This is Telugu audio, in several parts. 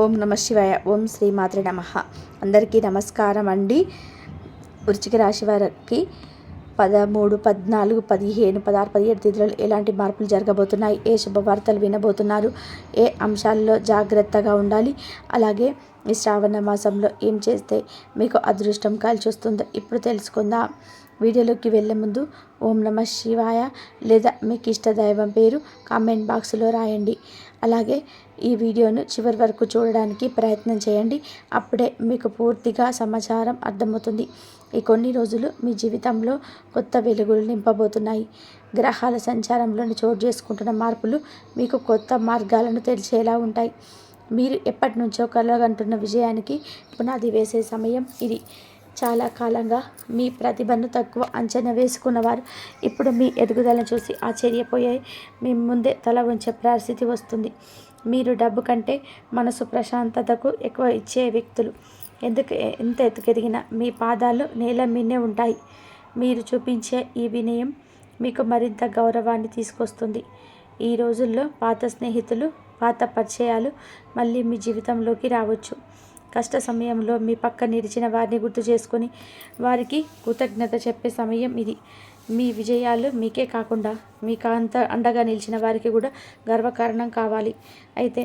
ఓం నమ శివాయ ఓం శ్రీ మాత్ర నమ. అందరికీ నమస్కారం అండి. వృచ్చిక రాశి వారికి పదమూడు పద్నాలుగు పదిహేను పదహారు పదిహేడు తిథులలో ఎలాంటి మార్పులు జరగబోతున్నాయి? ఏ శుభవార్తలు వినబోతున్నారు? ఏ అంశాల్లో జాగ్రత్తగా ఉండాలి? అలాగే ఈ శ్రావణ మాసంలో ఏం చేస్తే మీకు అదృష్టం కలిసి వస్తుందో ఇప్పుడు తెలుసుకుందాం. వీడియోలోకి వెళ్ళే ముందు ఓం నమ శివాయ లేదా మీకు ఇష్ట దైవం పేరు కామెంట్ బాక్స్లో రాయండి. అలాగే ఈ వీడియోను చివరి వరకు చూడడానికి ప్రయత్నం చేయండి. అప్పుడే మీకు పూర్తిగా సమాచారం అర్థమవుతుంది. ఈ కొన్ని రోజులు మీ జీవితంలో కొత్త వెలుగులు నింపబోతున్నాయి. గ్రహాల సంచారంలోని చోటు చేసుకుంటున్న మార్పులు మీకు కొత్త మార్గాలను తెలిసేలా ఉంటాయి. మీరు ఎప్పటి నుంచో కలగంటున్న విజయానికి పునాది వేసే సమయం ఇది. చాలా కాలంగా మీ ప్రతిభను తక్కువ అంచనా వేసుకున్నవారు ఇప్పుడు మీ ఎదుగుదలను చూసి ఆశ్చర్యపోయాయి. మీ ముందే తల ఉంచే పరిస్థితి వస్తుంది. మీరు డబ్బు కంటే మనసు ప్రశాంతతకు ఎక్కువ ఇచ్చే వ్యక్తులు. ఎందుకు ఎంత ఎత్తుకెదిగినా మీ పాదాలు నేల మీనే ఉంటాయి. మీరు చూపించే ఈ వినయం మీకు మరింత గౌరవాన్ని తీసుకొస్తుంది. ఈ రోజుల్లో పాత స్నేహితులు పాత పరిచయాలు మళ్ళీ మీ జీవితంలోకి రావచ్చు. కష్ట సమయంలో మీ పక్క నిలిచిన వారిని గుర్తు చేసుకొని వారికి కృతజ్ఞత చెప్పే సమయం ఇది. మీ విజయాలు మీకే కాకుండా మీకు అంత అండగా నిలిచిన వారికి కూడా గర్వకారణం కావాలి. అయితే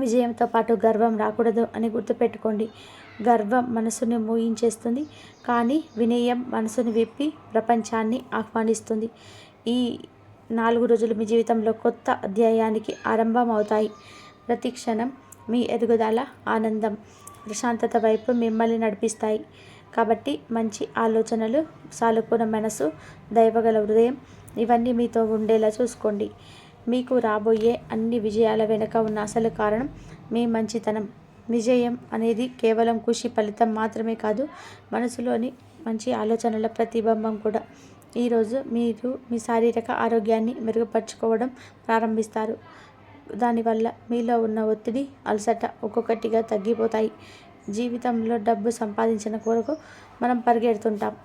విజయంతో పాటు గర్వం రాకూడదు అని గుర్తుపెట్టుకోండి. గర్వం మనసుని మోయించేస్తుంది కానీ వినయం మనసుని విప్పి ప్రపంచాన్ని ఆహ్వానిస్తుంది. ఈ నాలుగు రోజులు మీ జీవితంలో కొత్త అధ్యాయానికి ఆరంభం అవుతాయి ప్రతి క్షణం మీ ఎదుగుదల ఆనందం ప్రశాంతత వైపు మిమ్మల్ని నడిపిస్తాయి. కాబట్టి మంచి ఆలోచనలు సానుకూల మనసు దైవగల హృదయం ఇవన్నీ మీతో ఉండేలా చూసుకోండి. మీకు రాబోయే అన్ని విజయాల వెనుక ఉన్న అసలు కారణం మీ మంచితనం. విజయం అనేది కేవలం కృషి ఫలితం మాత్రమే కాదు మనసులోని మంచి ఆలోచనల ప్రతిబింబం కూడా. ఈరోజు మీరు మీ శారీరక ఆరోగ్యాన్ని మెరుగుపరుచుకోవడం ప్రారంభిస్తారు. దానివల్ల మీలో ఉన్న ఒత్తిడి అలసట ఒక్కొక్కటిగా తగ్గిపోతాయి. జీవితంలో డబ్బు సంపాదించిన కొరకు మనం పరిగెడుతుంటాం.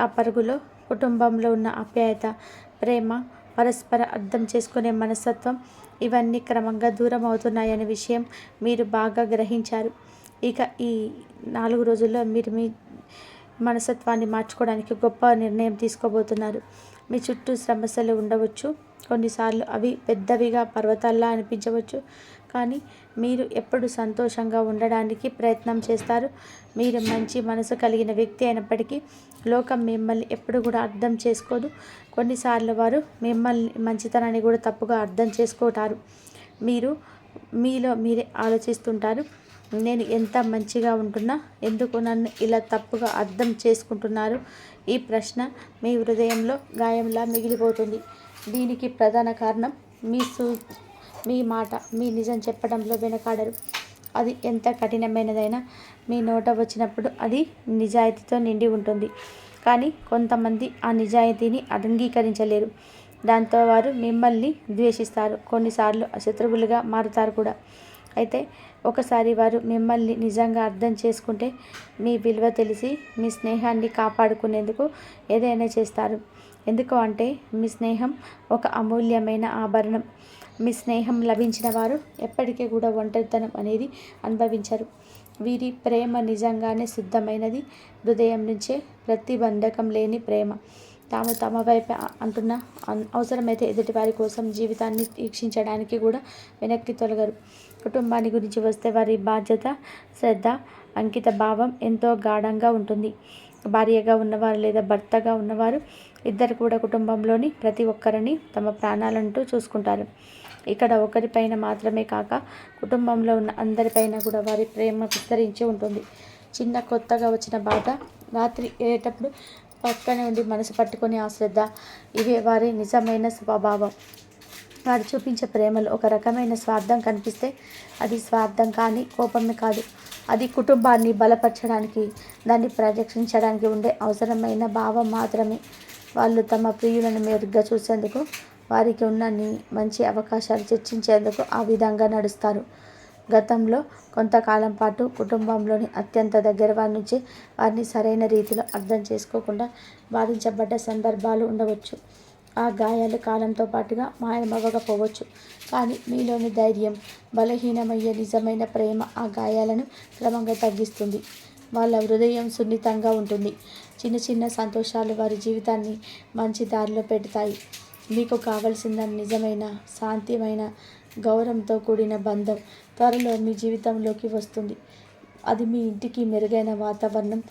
ఆ పరుగులో కుటుంబంలో ఉన్న ఆప్యాయత ప్రేమ పరస్పర అర్థం చేసుకునే మనస్తత్వం ఇవన్నీ క్రమంగా దూరం అవుతున్నాయనే విషయం మీరు బాగా గ్రహించారు. ఇక ఈ నాలుగు రోజుల్లో మీరు మీ మనస్తత్వాన్ని మార్చుకోవడానికి గొప్ప నిర్ణయం తీసుకోబోతున్నారు. మీ చుట్టూ సమస్యలు ఉండవచ్చు. కొన్నిసార్లు అవి పెద్దవిగా పర్వతాల్లా అనిపించవచ్చు. కానీ మీరు ఎప్పుడు సంతోషంగా ఉండడానికి ప్రయత్నం చేస్తారు? మీరు మంచి మనసు కలిగిన వ్యక్తి అయినప్పటికీ లోకం మిమ్మల్ని ఎప్పుడు కూడా అర్థం చేసుకోదు. కొన్నిసార్లు వారు మిమ్మల్ని మంచితనాన్ని కూడా తప్పుగా అర్థం చేసుకుంటారు. మీరు మీలో మీరే ఆలోచిస్తుంటారు. నేను ఎంత మంచిగా ఉంటున్నా? ఎందుకు నన్ను ఇలా తప్పుగా అర్థం చేసుకుంటున్నారు? ఈ ప్రశ్న మీ హృదయంలో గాయంలా మిగిలిపోతుంది. దీనికి ప్రధాన కారణం మీ సూ మీ మాట మీ నిజం చెప్పడంలో వెనకాడరు. అది ఎంత కఠినమైనదైనా మీ నోట వచ్చినప్పుడు అది నిజాయితీతో నిండి ఉంటుంది. కానీ కొంతమంది ఆ నిజాయితీని అంగీకరించలేరు. దాంతో వారు మిమ్మల్ని ద్వేషిస్తారు. కొన్నిసార్లు శత్రువులుగా మారుతారు కూడా. అయితే ఒకసారి వారు మిమ్మల్ని నిజంగా అర్థం చేసుకుంటే మీ విలువ తెలిసి మీ స్నేహాన్ని కాపాడుకునేందుకు ఏదైనా చేస్తారు. ఎందుకు అంటే మీ స్నేహం ఒక అమూల్యమైన ఆభరణం. మీ స్నేహం లభించిన వారు ఎప్పటికీ కూడా ఒంటరితనం అనేది అనుభవించరు. వీరి ప్రేమ నిజంగానే శుద్ధమైనది హృదయం నుంచే ప్రతిబంధకం లేని ప్రేమ. తాము తమ వైపు అంటున్న అవసరమైతే ఎదుటి వారి కోసం జీవితాన్ని వీక్షించడానికి కూడా వెనక్కి తొలగరు. కుటుంబాన్ని గురించి వస్తే వారి బాధ్యత శ్రద్ధ అంకిత భావం ఎంతో గాఢంగా ఉంటుంది. భార్యగా ఉన్నవారు లేదా భర్తగా ఉన్నవారు ఇద్దరు కూడా కుటుంబంలోని ప్రతి ఒక్కరిని తమ ప్రాణాలంటూ చూసుకుంటారు. ఇక్కడ ఒకరిపైన మాత్రమే కాక కుటుంబంలో ఉన్న అందరిపైన కూడా వారి ప్రేమ విస్తరించి ఉంటుంది. చిన్న కొత్తగా వచ్చిన బాధ రాత్రి వేటప్పుడు పక్కనే ఉండి మనసు పట్టుకొని ఆ శ్రద్ధ ఇవే వారి నిజమైన స్వభావం. వారు చూపించే ప్రేమలో ఒక రకమైన స్వార్థం కనిపిస్తే అది స్వార్థం కానీ కోపమే కాదు. అది కుటుంబాన్ని బలపరచడానికి దాన్ని ప్రదర్శించడానికి ఉండే అవసరమైన భావం మాత్రమే. వాళ్ళు తమ ప్రియులను మెరుగ్గా చూసేందుకు వారికి ఉన్న మంచి అవకాశాలు చర్చించేందుకు ఆ విధంగా నడుస్తారు. గతంలో కొంతకాలం పాటు కుటుంబంలోని అత్యంత దగ్గర వారి నుంచి వారిని సరైన రీతిలో అర్థం చేసుకోకుండా బాధించబడ్డ సందర్భాలు ఉండవచ్చు. ఆ గాయాలు కాలంతో పాటుగా మాయమవ్వకపోవచ్చు. కానీ మీలోని ధైర్యం బలహీనమయ్యే నిజమైన ప్రేమ ఆ గాయాలను క్రమంగా తగ్గిస్తుంది. వాళ్ళ హృదయం సున్నితంగా ఉంటుంది. చిన్న చిన్న సంతోషాలు వారి జీవితాన్ని మంచి దారిలో పెడతాయి. మీకు కావలసిన నిజమైన శాంతిమైన గౌరవంతో కూడిన బంధం త్వరలో మీ జీవితంలోకి వస్తుంది. అది మీ ఇంటికి మెరుగైన వాతావరణం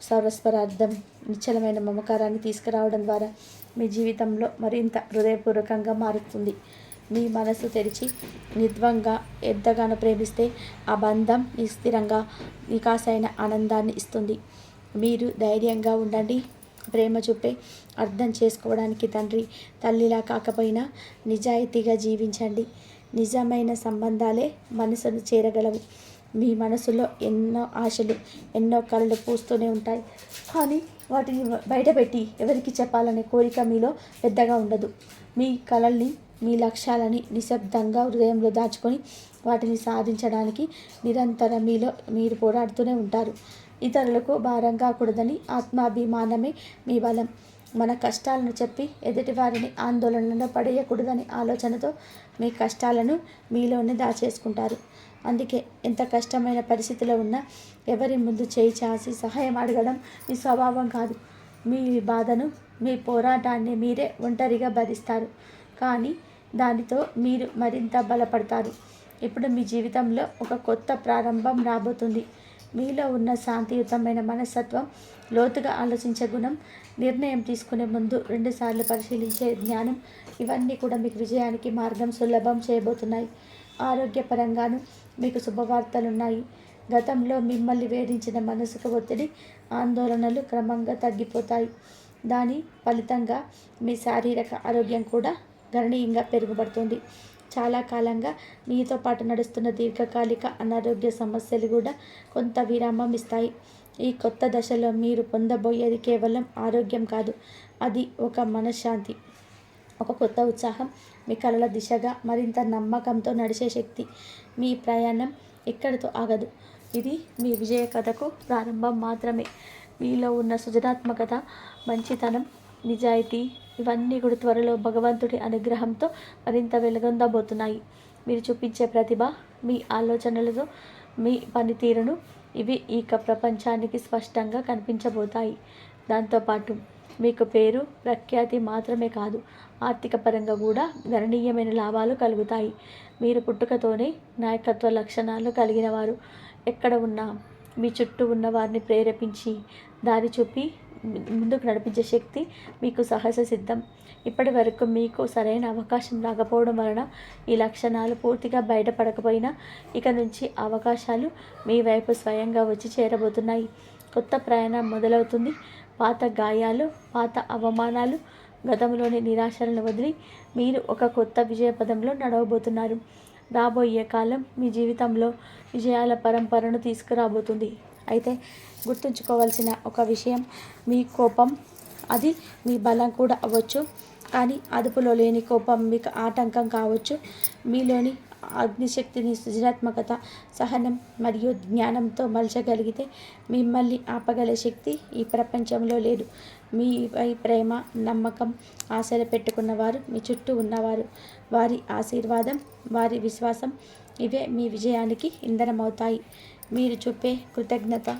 సర్వస్వరార్థం నిశ్చలమైన మమకారాన్ని తీసుకురావడం ద్వారా మీ జీవితంలో మరింత హృదయపూర్వకంగా మారుతుంది. మీ మనసు తెరిచి నిద్వంగా ఎంతగానో ప్రేమిస్తే ఆ బంధం మీ స్థిరంగా వికాసైన ఆనందాన్ని ఇస్తుంది. మీరు ధైర్యంగా ఉండండి. ప్రేమ చూపే అర్థం చేసుకోవడానికి తండ్రి తల్లిలా కాకపోయినా నిజాయితీగా జీవించండి. నిజమైన సంబంధాలే మనసును చేరగలవు. మీ మనసులో ఎన్నో ఆశలు ఎన్నో కళలు పూస్తూనే ఉంటాయి. కానీ వాటిని బయటపెట్టి ఎవరికి చెప్పాలనే కోరిక మీలో పెద్దగా ఉండదు. మీ కళల్ని మీ లక్ష్యాలని నిశ్శబ్దంగా హృదయంలో దాచుకొని వాటిని సాధించడానికి నిరంతరం మీలో మీరు పోరాడుతూనే ఉంటారు. ఇతరులకు భారం కాకూడదని ఆత్మాభిమానమే మీ బలం. మన కష్టాలను చెప్పి ఎదుటి వారిని ఆందోళనలో పడేయకూడదని ఆలోచనతో మీ కష్టాలను మీలోనే దాచేసుకుంటారు. అందుకే ఎంత కష్టమైన పరిస్థితిలో ఉన్నా ఎవరి ముందు చేయి చాసి సహాయం అడగడం మీ స్వభావం కాదు. మీ బాధను మీ పోరాటాన్ని మీరే ఒంటరిగా భరిస్తారు. కానీ దానితో మీరు మరింత బలపడతారు. ఇప్పుడు మీ జీవితంలో ఒక కొత్త ప్రారంభం రాబోతుంది. మీలో ఉన్న శాంతియుతమైన మనస్తత్వం లోతుగా ఆలోచించే గుణం నిర్ణయం తీసుకునే ముందు రెండుసార్లు పరిశీలించే జ్ఞానం ఇవన్నీ కూడా మీకు విజయానికి మార్గం సులభం చేయబోతున్నాయి. ఆరోగ్యపరంగాను మీకు శుభవార్తలున్నాయి. గతంలో మిమ్మల్ని వేధించిన మనసుకు ఒత్తిడి ఆందోళనలు క్రమంగా తగ్గిపోతాయి. దాని ఫలితంగా మీ శారీరక ఆరోగ్యం కూడా గణనీయంగా పెరుగుబడుతుంది చాలా కాలంగా మీతో పాటు నడుస్తున్న దీర్ఘకాలిక అనారోగ్య సమస్యలు కూడా కొంత విరామం ఇస్తాయి. ఈ కొత్త దశలో మీరు పొందబోయేది కేవలం ఆరోగ్యం కాదు అది ఒక మనశ్శాంతి. ఒక కొత్త ఉత్సాహం మీ కళల దిశగా మరింత నమ్మకంతో నడిచే శక్తి మీ ప్రయాణం ఎక్కడితో ఆగదు. ఇది మీ విజయ కథకు ప్రారంభం మాత్రమే. మీలో ఉన్న సృజనాత్మకత మంచితనం నిజాయితీ ఇవన్నీ కూడా త్వరలో భగవంతుడి అనుగ్రహంతో మరింత వెలుగొందబోతున్నాయి. మీరు చూపించే ప్రతిభ మీ ఆలోచనలతో మీ పనితీరును ఇవి ఇక ప్రపంచానికి స్పష్టంగా కనిపించబోతాయి. దాంతోపాటు మీకు పేరు ప్రఖ్యాతి మాత్రమే కాదు. ఆర్థిక పరంగా కూడా గణనీయమైన లాభాలు కలుగుతాయి. మీరు పుట్టుకతోనే నాయకత్వ లక్షణాలు కలిగిన వారు ఎక్కడ ఉన్నా మీ చుట్టూ ఉన్న వారిని ప్రేరేపించి దారి చూపి ముందుకు నడిపించే శక్తి మీకు సహజ సిద్ధం. ఇప్పటి వరకు మీకు సరైన అవకాశం రాకపోవడం వలన ఈ లక్షణాలు పూర్తిగా బయటపడకపోయినా ఇక నుంచి అవకాశాలు మీ వైపు స్వయంగా వచ్చి చేరబోతున్నాయి. కొత్త ప్రయాణం మొదలవుతుంది. పాత గాయాలు పాత అవమానాలు గతంలోని నిరాశలను వదిలి మీరు ఒక కొత్త విజయపదంలో నడవబోతున్నారు. రాబోయే కాలం మీ జీవితంలో విజయాల పరంపరను తీసుకురాబోతుంది. అయితే గుర్తుంచుకోవాల్సిన ఒక విషయం మీ కోపం అది మీ బలం కూడా అవ్వచ్చు. కానీ అదుపులో లేని కోపం మీకు ఆటంకం కావచ్చు. మీలోని అగ్నిశక్తిని సృజనాత్మకత సహనం మరియు జ్ఞానంతో మలచగలిగితే మిమ్మల్ని ఆపగల శక్తి ఈ ప్రపంచంలో లేదు. మీపై ప్రేమ నమ్మకం ఆశలు పెట్టుకున్నవారు మీ చుట్టూ ఉన్నవారు వారి ఆశీర్వాదం వారి విశ్వాసం ఇవే మీ విజయానికి ఇంధనమవుతాయి. మీరు చూపే కృతజ్ఞత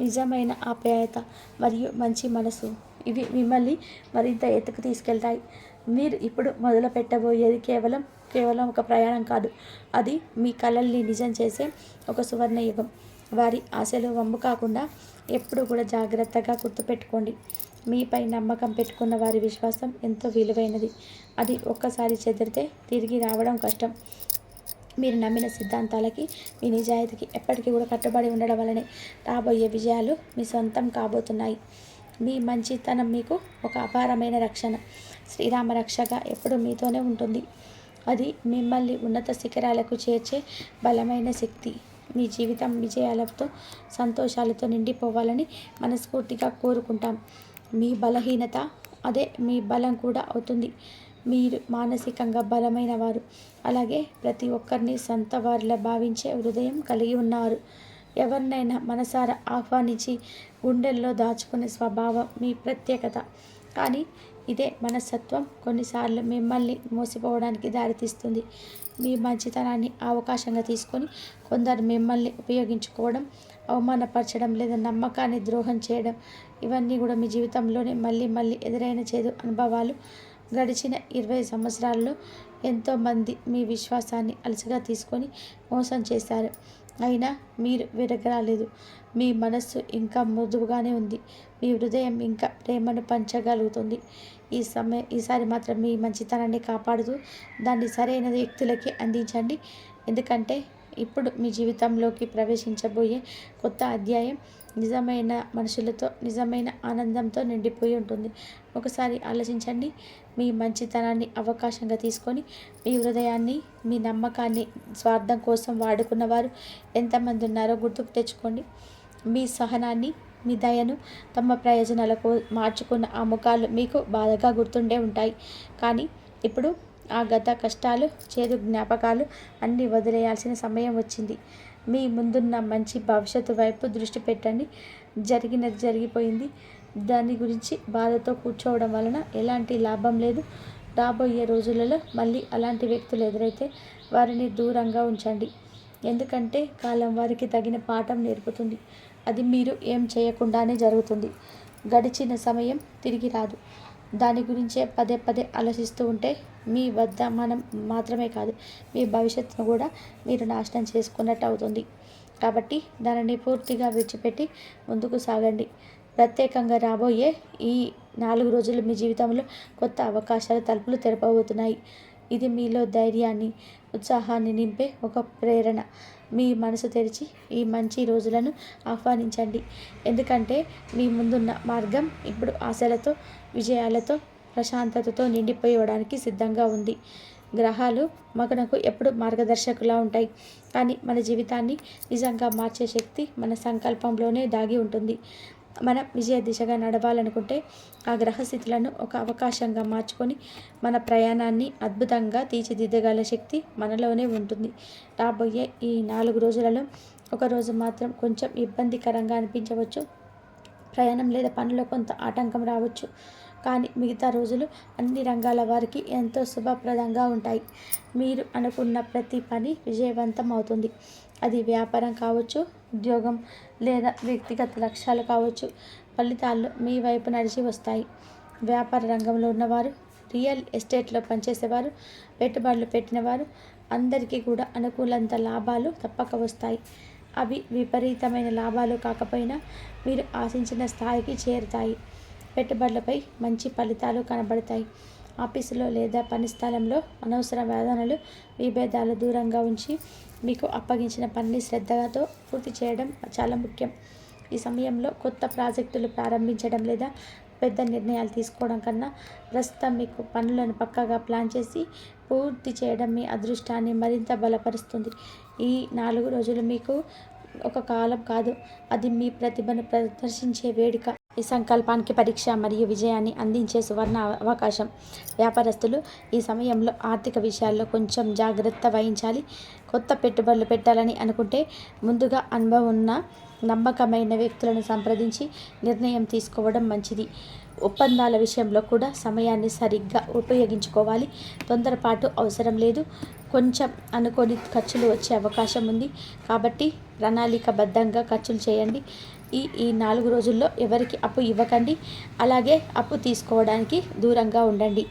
నిజమైన ఆప్యాయత మరియు మంచి మనసు ఇవి మిమ్మల్ని మరింత ఎత్తుకు తీసుకెళ్తాయి. మీరు ఇప్పుడు మొదలు పెట్టబోయేది కేవలం కేవలం ఒక ప్రయాణం కాదు. అది మీ కళల్ని నిజం చేసే ఒక సువర్ణ యుగం వారి ఆశలు వమ్ము కాకుండా ఎప్పుడు కూడా జాగ్రత్తగా గుర్తుపెట్టుకోండి. మీపై నమ్మకం పెట్టుకున్న వారి విశ్వాసం ఎంతో విలువైనది. అది ఒక్కసారి చెదిరితే తిరిగి రావడం కష్టం. మీరు నమ్మిన సిద్ధాంతాలకి మీ నిజాయితీకి ఎప్పటికీ కూడా కట్టుబడి ఉండడం వల్లనే రాబోయే విజయాలు మీ సొంతం కాబోతున్నాయి. మీ మంచితనం మీకు ఒక అపారమైన రక్షణ. శ్రీరామ రక్షగా ఎప్పుడు మీతోనే ఉంటుంది. అది మిమ్మల్ని ఉన్నత శిఖరాలకు చేర్చే బలమైన శక్తి. మీ జీవితం విజయాలతో సంతోషాలతో నిండిపోవాలని మనస్ఫూర్తిగా కోరుకుంటాం. మీ బలహీనత అదే మీ బలం కూడా అవుతుంది. మీరు మానసికంగా బలమైన వారు. అలాగే ప్రతి ఒక్కరిని సొంత వారిలా భావించే హృదయం కలిగి ఉన్నారు. ఎవరినైనా మనసారా ఆహ్వానించి గుండెల్లో దాచుకునే స్వభావం మీ ప్రత్యేకత. కానీ ఇదే మనస్తత్వం కొన్నిసార్లు మిమ్మల్ని మోసిపోవడానికి దారితీస్తుంది. మీ మంచితనాన్ని అవకాశంగా తీసుకొని కొందరు మిమ్మల్ని ఉపయోగించుకోవడం అవమానపరచడం లేదా నమ్మకాన్ని ద్రోహం చేయడం ఇవన్నీ కూడా మీ జీవితంలోనే మళ్ళీ మళ్ళీ ఎదురైన చేదు అనుభవాలు. గడిచిన ఇరవై సంవత్సరాల్లో ఎంతోమంది మీ విశ్వాసాన్ని అలసిగా తీసుకొని మోసం చేశారు. అయినా మీరు విరగరాలేదు మీ మనస్సు ఇంకా మృదువుగానే ఉంది. మీ హృదయం ఇంకా ప్రేమను పంచగలుగుతుంది. ఈ సమయ ఈసారి మాత్రం మీ మంచితనాన్ని కాపాడుతూ దాన్ని సరైన వ్యక్తులకి అందించండి. ఎందుకంటే ఇప్పుడు మీ జీవితంలోకి ప్రవేశించబోయే కొత్త అధ్యాయం నిజమైన మనుషులతో నిజమైన ఆనందంతో నిండిపోయి ఉంటుంది. ఒకసారి ఆలోచించండి. మీ మంచితనాన్ని అవకాశంగా తీసుకొని మీ హృదయాన్ని మీ నమ్మకాన్ని స్వార్థం కోసం వాడుకున్నవారు ఎంతమంది ఉన్నారో గుర్తుకు తెచ్చుకోండి. మీ సహనాన్ని మీ దయను తమ ప్రయోజనాలకు మార్చుకున్న ఆ ముఖాలు మీకు బాధగా గుర్తుండే ఉంటాయి. కానీ ఇప్పుడు ఆ గత కష్టాలు చేదు జ్ఞాపకాలు అన్నీ వదిలేయాల్సిన సమయం వచ్చింది. మీ ముందున్న మంచి భవిష్యత్తు వైపు దృష్టి పెట్టండి. జరిగినది జరిగిపోయింది. దాని గురించి బాధతో కూర్చోవడం వలన ఎలాంటి లాభం లేదు. రాబోయే రోజులలో మళ్ళీ అలాంటి వ్యక్తులు ఎదురైతే వారిని దూరంగా ఉంచండి. ఎందుకంటే కాలం వారికి తగిన పాఠం నేర్పుతుంది. అది మీరు ఏం చేయకుండానే జరుగుతుంది. గడిచిన సమయం తిరిగి రాదు. దాని గురించే పదే పదే ఆలోచిస్తూ ఉంటే మీ వద్ద మనం మాత్రమే కాదు మీ భవిష్యత్తును కూడా మీరు నాశనం చేసుకున్నట్టు అవుతుంది. కాబట్టి దానిని పూర్తిగా విడిచిపెట్టి ముందుకు సాగండి. ప్రత్యేకంగా రాబోయే ఈ నాలుగు రోజులు మీ జీవితంలో కొత్త అవకాశాల తలుపులు తెరపబోతున్నాయి. ఇది మీలో ధైర్యాన్ని ఉత్సాహాన్ని నింపే ఒక ప్రేరణ. మీ మనసు తెరిచి ఈ మంచి రోజులను ఆహ్వానించండి. ఎందుకంటే మీ ముందున్న మార్గం ఇప్పుడు ఆశలతో విజయాలతో ప్రశాంతతతో నిండిపోయడానికి సిద్ధంగా ఉంది. గ్రహాలు మగనకు ఎప్పుడు మార్గదర్శకులా ఉంటాయి. కానీ మన జీవితాన్ని నిజంగా మార్చే శక్తి మన సంకల్పంలోనే దాగి ఉంటుంది. మనం విజయ దిశగా నడవాలనుకుంటే ఆ గ్రహస్థితులను ఒక అవకాశంగా మార్చుకొని మన ప్రయాణాన్ని అద్భుతంగా తీర్చిదిద్దగల శక్తి మనలోనే ఉంటుంది. రాబోయే ఈ నాలుగు రోజులలో ఒకరోజు మాత్రం కొంచెం ఇబ్బందికరంగా అనిపించవచ్చు. ప్రయాణం లేదా పనిలో కొంత ఆటంకం రావచ్చు. కానీ మిగతా రోజులు అన్ని రంగాల వారికి ఎంతో శుభప్రదంగా ఉంటాయి. మీరు అనుకున్న ప్రతి పని విజయవంతం అవుతుంది. అది వ్యాపారం కావచ్చు ఉద్యోగం లేదా వ్యక్తిగత లక్ష్యాలు కావచ్చు. ఫలితాలు మీ వైపు నడిచి వస్తాయి. వ్యాపార రంగంలో ఉన్నవారు రియల్ ఎస్టేట్లో పనిచేసేవారు పెట్టుబడులు పెట్టినవారు అందరికీ కూడా అనుకూలంత లాభాలు తప్పక వస్తాయి. అవి విపరీతమైన లాభాలు కాకపోయినా మీరు ఆశించిన స్థాయికి చేరుతాయి. పెట్టుబడులపై మంచి ఫలితాలు కనబడతాయి. ఆఫీసులో లేదా పని స్థలంలో అనవసర వేదనలు విభేదాలు దూరంగా ఉంచి మీకు అప్పగించిన పనిని శ్రద్ధతో పూర్తి చేయడం చాలా ముఖ్యం. ఈ సమయంలో కొత్త ప్రాజెక్టులు ప్రారంభించడం లేదా పెద్ద నిర్ణయాలు తీసుకోవడం కన్నా ప్రస్తుతం మీకు పనులను పక్కాగా ప్లాన్ చేసి పూర్తి చేయడం మీ అదృష్టాన్ని మరింత బలపరుస్తుంది. ఈ నాలుగు రోజులు మీకు ఒక కాలం కాదు. అది మీ ప్రతిభను ప్రదర్శించే వేడుక. ఈ సంకల్పానికి పరీక్ష మరియు విజయాన్ని అందించే సువర్ణ అవకాశం. వ్యాపారస్తులు ఈ సమయంలో ఆర్థిక విషయాల్లో కొంచెం జాగ్రత్త వహించాలి. కొత్త పెట్టుబడులు పెట్టాలని అనుకుంటే ముందుగా అనుభవం ఉన్న నమ్మకమైన వ్యక్తులను సంప్రదించి నిర్ణయం తీసుకోవడం మంచిది. ఒప్పందాల విషయంలో కూడా సమయాన్ని సరిగ్గా ఉపయోగించుకోవాలి. తొందరపాటు అవసరం లేదు. కొంచెం అనుకోని ఖర్చులు వచ్చే అవకాశం ఉంది. కాబట్టి ప్రణాళికబద్ధంగా ఖర్చులు చేయండి. ఈ ఈ నాలుగు రోజుల్లో ఎవరికి అప్పు ఇవ్వకండి. అలాగే అప్పు తీసుకోవడానికి దూరంగా ఉండండి.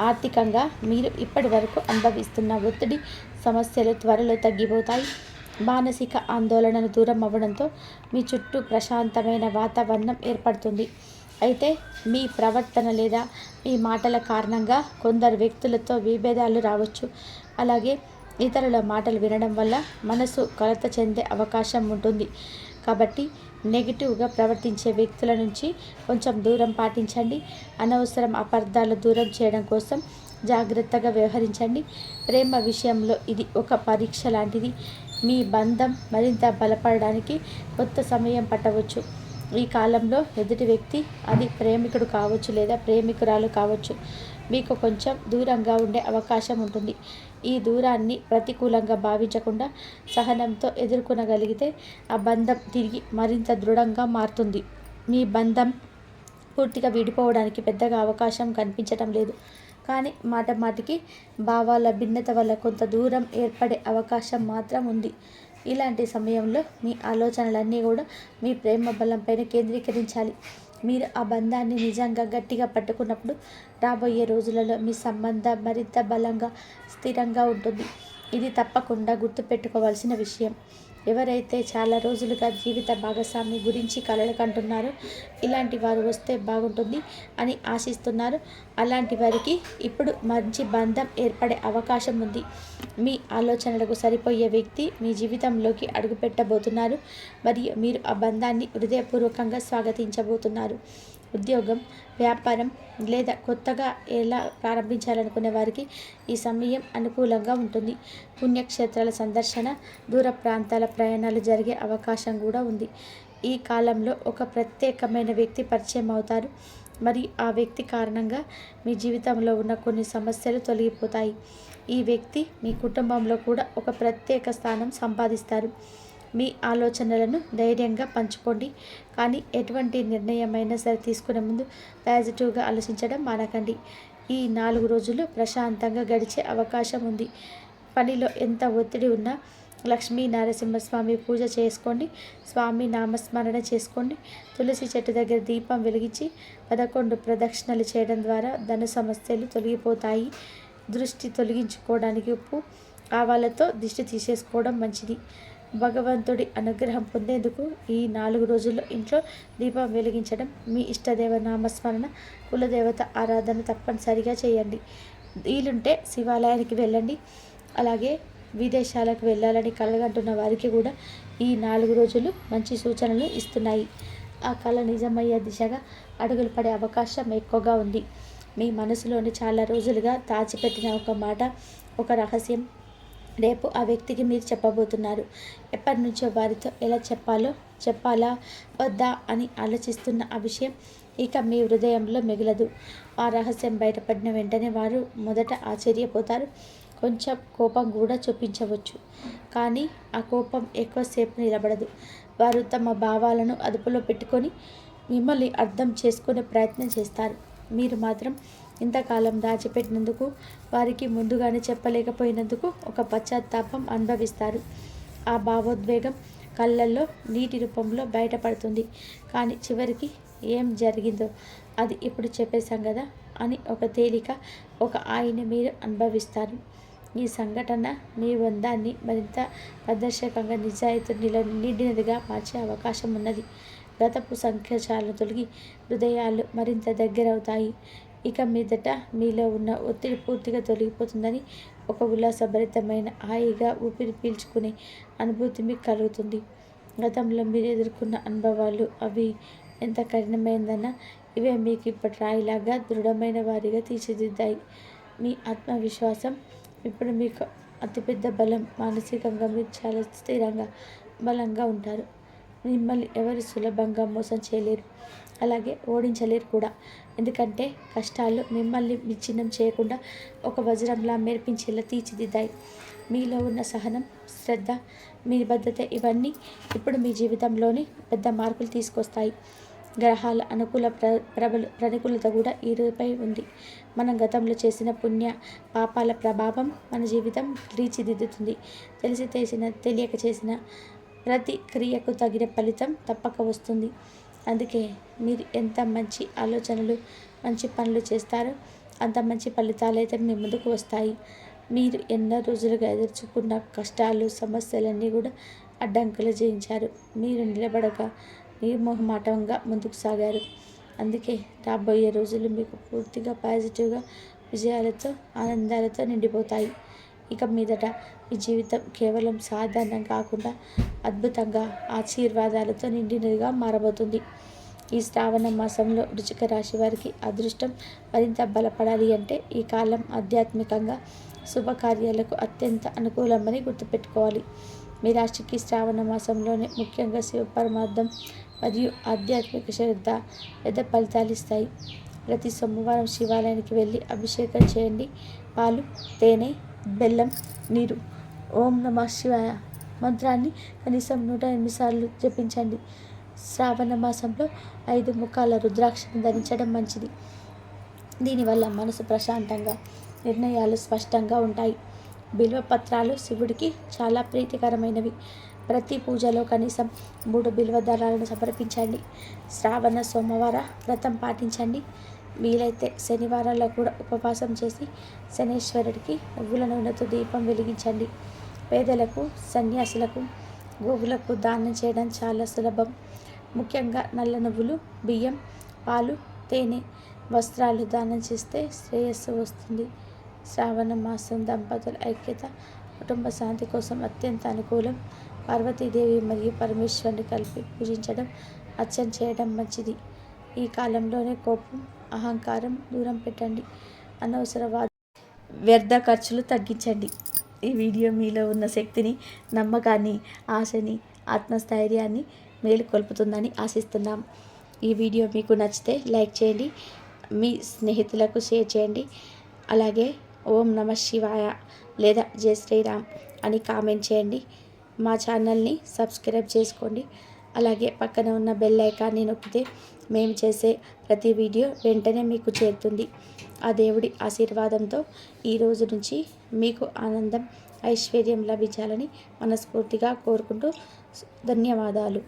ఆర్థికంగా మీరు ఇప్పటి వరకు అనుభవిస్తున్న ఒత్తిడి సమస్యలు త్వరలో తగ్గిపోతాయి. మానసిక ఆందోళనలు దూరం అవ్వడంతో మీ చుట్టూ ప్రశాంతమైన వాతావరణం ఏర్పడుతుంది. అయితే మీ ప్రవర్తన లేదా మీ మాటల కారణంగా కొందరు వ్యక్తులతో విభేదాలు రావచ్చు. అలాగే ఇతరుల మాటలు వినడం వల్ల మనసు కొలత చెందే అవకాశం ఉంటుంది. కాబట్టి నెగిటివ్గా ప్రవర్తించే వ్యక్తుల నుంచి కొంచెం దూరం పాటించండి. అనవసరం అపార్థాలు దూరం చేయడం కోసం జాగ్రత్తగా వ్యవహరించండి. ప్రేమ విషయంలో ఇది ఒక పరీక్ష లాంటిది. మీ బంధం మరింత బలపడడానికి కొత్త సమయం పట్టవచ్చు. ఈ కాలంలో ఎదుటి వ్యక్తి అది ప్రేమికుడు కావచ్చు లేదా ప్రేమికురాలు కావచ్చు. మీకు కొంచెం దూరంగా ఉండే అవకాశం ఉంటుంది. ఈ దూరాన్ని ప్రతికూలంగా భావించకుండా సహనంతో ఎదుర్కొనగలిగితే ఆ బంధం తిరిగి మరింత దృఢంగా మారుతుంది. మీ బంధం పూర్తిగా విడిపోవడానికి పెద్దగా అవకాశం కనిపించటం లేదు. కానీ మాట మాటికి భావాల భిన్నత వల్ల కొంత దూరం ఏర్పడే అవకాశం మాత్రం ఉంది. ఇలాంటి సమయంలో మీ ఆలోచనలన్నీ కూడా మీ ప్రేమ బలంపైన కేంద్రీకరించాలి. మీరు ఆ బంధాన్ని నిజంగా గట్టిగా పట్టుకున్నప్పుడు రాబోయే రోజులలో మీ సంబంధం మరింత బలంగా స్థిరంగా ఉంటుంది. ఇది తప్పకుండా గుర్తుపెట్టుకోవాల్సిన విషయం. ఎవరైతే చాలా రోజులుగా జీవిత భాగస్వామి గురించి కలలు కంటున్నారో ఇలాంటి వారు వస్తే బాగుంటుంది అని ఆశిస్తున్నారు. అలాంటి వారికి ఇప్పుడు మంచి బంధం ఏర్పడే అవకాశం ఉంది. మీ ఆలోచనలకు సరిపోయే వ్యక్తి మీ జీవితంలోకి అడుగుపెట్టబోతున్నారు. మరియు మీరు ఆ బంధాన్ని హృదయపూర్వకంగా స్వాగతించబోతున్నారు. ఉద్యోగం వ్యాపారం లేదా కొత్తగా ఎలా ప్రారంభించాలనుకునే వారికి ఈ సమయం అనుకూలంగా ఉంటుంది. పుణ్యక్షేత్రాల సందర్శన దూర ప్రాంతాల ప్రయాణాలు జరిగే అవకాశం కూడా ఉంది. ఈ కాలంలో ఒక ప్రత్యేకమైన వ్యక్తి పరిచయం అవుతారు. మరి ఆ వ్యక్తి కారణంగా మీ జీవితంలో ఉన్న కొన్ని సమస్యలు తొలగిపోతాయి. ఈ వ్యక్తి మీ కుటుంబంలో కూడా ఒక ప్రత్యేక స్థానం సంపాదిస్తారు. మీ ఆలోచనలను ధైర్యంగా పంచుకోండి. కానీ ఎటువంటి నిర్ణయమైనా సరే తీసుకునే ముందు పాజిటివ్గా ఆలోచించడం మానకండి. ఈ నాలుగు రోజులు ప్రశాంతంగా గడిచే అవకాశం ఉంది. పనిలో ఎంత ఒత్తిడి ఉన్నా లక్ష్మీ నరసింహస్వామి పూజ చేసుకోండి. స్వామి నామస్మరణ చేసుకోండి. తులసి చెట్టు దగ్గర దీపం వెలిగించి పదకొండు ప్రదక్షిణలు చేయడం ద్వారా ధన సమస్యలు తొలగిపోతాయి. దృష్టి తొలగించుకోవడానికి ఉప్పు ఆవాలతో దిష్టి తీసేసుకోవడం మంచిది. భగవంతుడి అనుగ్రహం పొందేందుకు ఈ నాలుగు రోజుల్లో ఇంట్లో దీపం వెలిగించడం మీ ఇష్టదేవ నామస్మరణ కులదేవత ఆరాధన తప్పనిసరిగా చేయండి. వీలుంటే శివాలయానికి వెళ్ళండి. అలాగే విదేశాలకు వెళ్ళాలని కలగంటున్న వారికి కూడా ఈ నాలుగు రోజులు మంచి సూచనలు ఇస్తున్నాయి. ఆ కళ నిజమయ్యే దిశగా అడుగులు పడే అవకాశం ఎక్కువగా ఉంది. మీ మనసులోని చాలా రోజులుగా దాచిపెట్టిన ఒక మాట ఒక రహస్యం రేపు ఆ వ్యక్తికి మీరు చెప్పబోతున్నారు. ఎప్పటి నుంచో వారితో ఎలా చెప్పాలో చెప్పాలా వద్దా అని ఆలోచిస్తున్న ఆ విషయం ఇక మీ హృదయంలో మిగలదు. ఆ రహస్యం బయటపడిన వెంటనే వారు మొదట ఆశ్చర్యపోతారు. కొంచెం కోపం కూడా చూపించవచ్చు. కానీ ఆ కోపం ఎక్కువసేపు నిలబడదు. వారు తమ భావాలను అదుపులో పెట్టుకొని మిమ్మల్ని అర్థం చేసుకునే ప్రయత్నం చేస్తారు. మీరు మాత్రం ఇంతకాలం దాచిపెట్టినందుకు వారికి ముందుగానే చెప్పలేకపోయినందుకు ఒక పశ్చాత్తాపం అనుభవిస్తారు. ఆ భావోద్వేగం కళ్ళల్లో నీటి రూపంలో బయటపడుతుంది. కానీ చివరికి ఏం జరిగిందో అది ఇప్పుడు చెప్పేశాం కదా అని ఒక తేలిక ఒక ఆయన మీరు అనుభవిస్తారు. ఈ సంఘటన మీ బంధాన్ని మరింత ప్రదర్శకంగా నిజాయితీ నిండినదిగా మార్చే అవకాశం ఉన్నది. గతపు సంఖ్యచాలను తొలగి హృదయాలు మరింత దగ్గరవుతాయి. ఇక మీదట మీలో ఉన్న ఒత్తిడి పూర్తిగా తొలగిపోతుందని ఒక ఉల్లాసభరితమైన హాయిగా ఊపిరి పీల్చుకునే అనుభూతి మీకు కలుగుతుంది. గతంలో మీరు ఎదుర్కొన్న అనుభవాలు అవి ఎంత కఠినమైందన్నా ఇవే మీకు ఇప్పటి రాయిలాగా దృఢమైన వారిగా తీర్చిదిద్దాయి. మీ ఆత్మవిశ్వాసం ఇప్పుడు మీకు అతిపెద్ద బలం మానసికంగా మీరు చాలా స్థిరంగా బలంగా ఉంటారు. మిమ్మల్ని ఎవరు సులభంగా మోసం చేయలేరు. అలాగే ఓడించలేరు కూడా. ఎందుకంటే కష్టాలు మిమ్మల్ని విచ్ఛిన్నం చేయకుండా ఒక వజ్రంలా మెరిపించేలా తీర్చిదిద్దాయి. మీలో ఉన్న సహనం శ్రద్ధ మీ భద్రత ఇవన్నీ ఇప్పుడు మీ జీవితంలోని పెద్ద మార్పులు తీసుకొస్తాయి. గ్రహాల అనుకూల ప్ర ప్రబల ప్రతికూలత కూడా రూపై ఉంది. మనం గతంలో చేసిన పుణ్య పాపాల ప్రభావం మన జీవితం తీర్చిదిద్దుతుంది. తెలిసి తెలిసిన తెలియక చేసిన ప్రతి క్రియకు తగిన ఫలితం తప్పక వస్తుంది. అందుకే మీరు ఎంత మంచి ఆలోచనలు మంచి పనులు చేస్తారో అంత మంచి ఫలితాలు అయితే మీ ముందుకు వస్తాయి. మీరు ఎన్నో రోజులుగా ఎదుర్చుకున్న కష్టాలు సమస్యలన్నీ కూడా అడ్డంకులు జయించారు. మీరు నిలబడక నిర్మోహమాటంగా ముందుకు సాగారు. అందుకే రాబోయే రోజులు మీకు పూర్తిగా పాజిటివ్గా విజయాలతో ఆనందాలతో నిండిపోతాయి. ఇక మీదట ఈ జీవితం కేవలం సాధారణం కాకుండా అద్భుతంగా ఆశీర్వాదాలతో నిండినదిగా మారబోతుంది. ఈ శ్రావణ మాసంలో రుచిక రాశి వారికి అదృష్టం మరింత బలపడాలి అంటే ఈ కాలం ఆధ్యాత్మికంగా శుభకార్యాలకు అత్యంత అనుకూలమని గుర్తుపెట్టుకోవాలి. మీ రాశికి శ్రావణ మాసంలోనే ముఖ్యంగా శివ పరమార్థం మరియు ఆధ్యాత్మిక శ్రద్ధ పెద్ద ఫలితాలు ఇస్తాయి. ప్రతి సోమవారం శివాలయానికి వెళ్ళి అభిషేకం చేయండి. పాలు తేనె బెల్లం నీరు ఓం నమ శివాయ మంత్రాన్ని కనీసం నూట ఎనిమిది సార్లు జపించండి. శ్రావణ మాసంలో ఐదు ముఖాల రుద్రాక్షను ధరించడం మంచిది. దీనివల్ల మనసు ప్రశాంతంగా నిర్ణయాలు స్పష్టంగా ఉంటాయి. బిల్వపత్రాలు శివుడికి చాలా ప్రీతికరమైనవి. ప్రతి పూజలో కనీసం మూడు బిల్వ సమర్పించండి. శ్రావణ సోమవార వ్రతం పాటించండి. వీలైతే శనివారాల్లో కూడా ఉపవాసం చేసి శనేశ్వరుడికి నువ్వుల నూనెతో దీపం వెలిగించండి. పేదలకు సన్యాసులకు గోవులకు దానం చేయడం చాలా సులభం. ముఖ్యంగా నల్ల నువ్వులు బియ్యం పాలు తేనె వస్త్రాలు దానం చేస్తే శ్రేయస్సు వస్తుంది. శ్రావణ మాసం దంపతుల ఐక్యత కుటుంబ శాంతి కోసం అత్యంత అనుకూలం. పార్వతీదేవి మరియు పరమేశ్వరుని కలిపి పూజించడం అర్చన చేయడం మంచిది. ఈ కాలంలోనే కోపం అహంకారం దూరం పెట్టండి. అనవసరవా వ్యర్థ ఖర్చులు తగ్గించండి. ఈ వీడియో మీలో ఉన్న శక్తిని నమ్మకాన్ని ఆశని ఆత్మస్థైర్యాన్ని మేలుకొల్పుతుందని ఆశిస్తున్నాం. ఈ వీడియో మీకు నచ్చితే లైక్ చేయండి మీ స్నేహితులకు షేర్ చేయండి. అలాగే ఓం నమ శివాయ లేదా జయ శ్రీరామ్ అని కామెంట్ చేయండి. మా ఛానల్ని సబ్స్క్రైబ్ చేసుకోండి. అలాగే పక్కన ఉన్న బెల్ ఐకాన్ని నొక్కితే మేము చేసే ప్రతి వీడియో వెంటనే మీకు చేరుతుంది. ఆ దేవుడి ఆశీర్వాదంతో ఈ రోజు నుంచి మీకు ఆనందం ఐశ్వర్యం లభించాలని మనస్ఫూర్తిగా కోరుకుంటూ ధన్యవాదాలు.